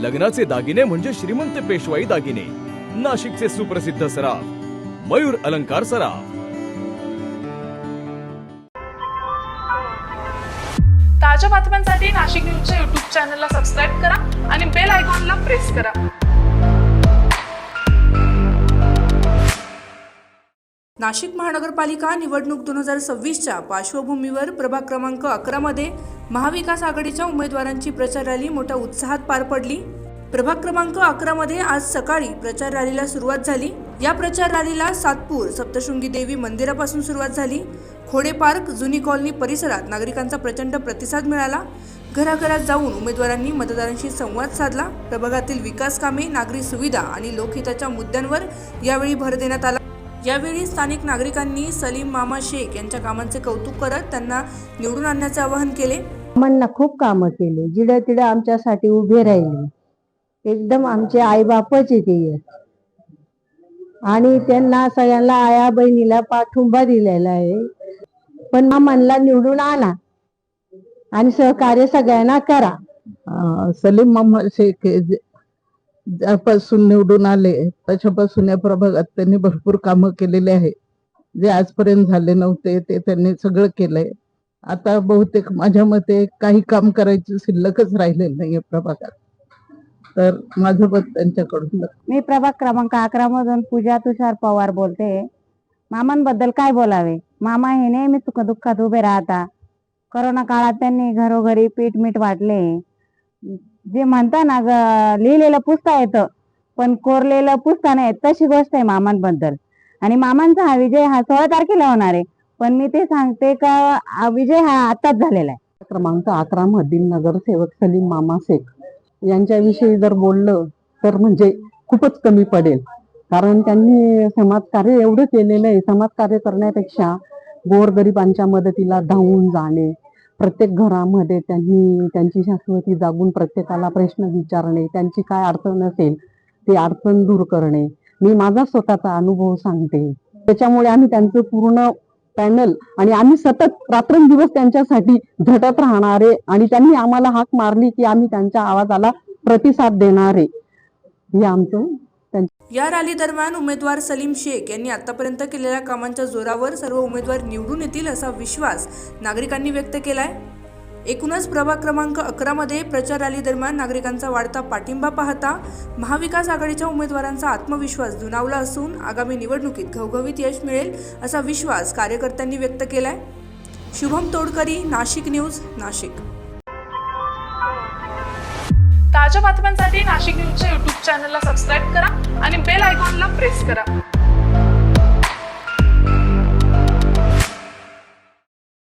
लग्नाचे दागिने म्हणजे श्रीमंत पेशवाई दागिने. नाशिकचे सुप्रसिद्ध सराफ मयूर अलंकार सराफ. ताज्या बातम्यांसाठी नाशिक न्यूजच्या युट्यूब चॅनलला सबस्क्राईब करा आणि बेल आयकॉनला प्रेस करा. नाशिक महानगरपालिका निवडणूक दोन हजार सव्वीसच्या पार्श्वभूमीवर प्रभाग क्रमांक अकरामध्ये महाविकास आघाडीच्या उमेदवारांची प्रचार रॅली मोठ्या उत्साहात पार पडली. प्रभाग क्रमांक अकरामध्ये आज सकाळी प्रचार रॅलीला सुरुवात झाली. या प्रचार रॅलीला सातपूर सप्तशृंगी देवी मंदिरापासून सुरुवात झाली. खोडे पार्क जुनी कॉलनी परिसरात नागरिकांचा प्रचंड प्रतिसाद मिळाला. घराघरात जाऊन उमेदवारांनी मतदारांशी संवाद साधला. प्रभागातील विकास कामे नागरी सुविधा आणि लोकहिताच्या मुद्द्यांवर यावेळी भर देण्यात आला. यावेळी स्थानिक नागरिकांनी सलीम मामा शेख यांच्या कामांचे कौतुक करत त्यांना निवडून आणण्याचे आवाहन केले. आम्हाला खूप कामं केली. जिडं तिडं आमच्यासाठी उभे राहिले. एकदम आमचे आईबापच येते. आणि त्यांना सगळ्यांना आया बहिणीला पाठिंबा दिलेला आहे. पण मामांना निवडून आणा. आणि सहकार्य सगळ्यांना करा. सलीम मोहम्मद शेख ज्यापासून निवडून आले. त्याच्यापासून या प्रभागात त्यांनी भरपूर कामं केलेले आहे. जे आजपर्यंत झाले नव्हते ते त्यांनी सगळं केलंय. आता बहुतेक माझ्या मते काही काम करायची शिल्लकच राहिलेलं नाहीये प्रभागात. तर माझं मत त्यांच्याकडून मी प्रभाग क्रमांक अकरा मधून पूजा तुषार पवार बोलते. मामांबद्दल काय बोलावे? मामा हे नेहमी सुख दुःखात उभे राहता. करोना काळात त्यांनी घरोघरी पीठ मीठ वाटले. जे म्हणता ना ग लिहिलेलं पुसता येतं पण कोरलेलं पुसता नाही तशी गोष्ट आहे मामांबद्दल. आणि मामांचा हा विजय हा सोळा तारखेला होणार आहे. पण मी ते सांगते का विजय हा आताच झालेला आहे. क्रमांक अकरा मधील नगरसेवक सलीम मामा शेख यांच्याविषयी जर बोललं तर म्हणजे खूपच कमी पडेल. कारण त्यांनी समाजकार्य एवढं केलेलं आहे. समाजकार्य करण्यापेक्षा गोरगरिबांच्या मदतीला धावून जाणे प्रत्येक घरामध्ये त्यांनी त्यांची शाश्वती जागून प्रत्येकाला प्रश्न विचारणे त्यांची काय अडचण असेल ती अडचण दूर करणे. मी माझा स्वतःचा अनुभव सांगते. त्याच्यामुळे आम्ही त्यांचं पूर्ण पॅनल आणि आम्ही सतत रात्रंदिवस त्यांच्यासाठी झटत राहणारे आणि त्यांनी आम्हाला हाक मारली की आम्ही त्यांच्या आवाजाला प्रतिसाद देणारे. हे आमचं या रॅली दरम्यान उमेदवार सलीम शेख यांनी आतापर्यंत केलेल्या कामांच्या जोरावर सर्व उमेदवार निवडून येतील असा विश्वास नागरिकांनी व्यक्त केलाय. एकूणच प्रभाग क्रमांक अकरामध्ये प्रचार रॅली दरम्यान नागरिकांचा वाढता पाठिंबा पाहता महाविकास आघाडीच्या उमेदवारांचा आत्मविश्वास दुणावला असून आगामी निवडणुकीत घवघवीत यश मिळेल असा विश्वास कार्यकर्त्यांनी व्यक्त केलाय. शुभम तोडकरी नाशिक न्यूज नाशिक. ताज्या बातम्यांसाठी नाशिक न्यूजच्या युट्यूब चॅनलला सबस्क्राईब करा आणि बेल आयकॉनला प्रेस करा.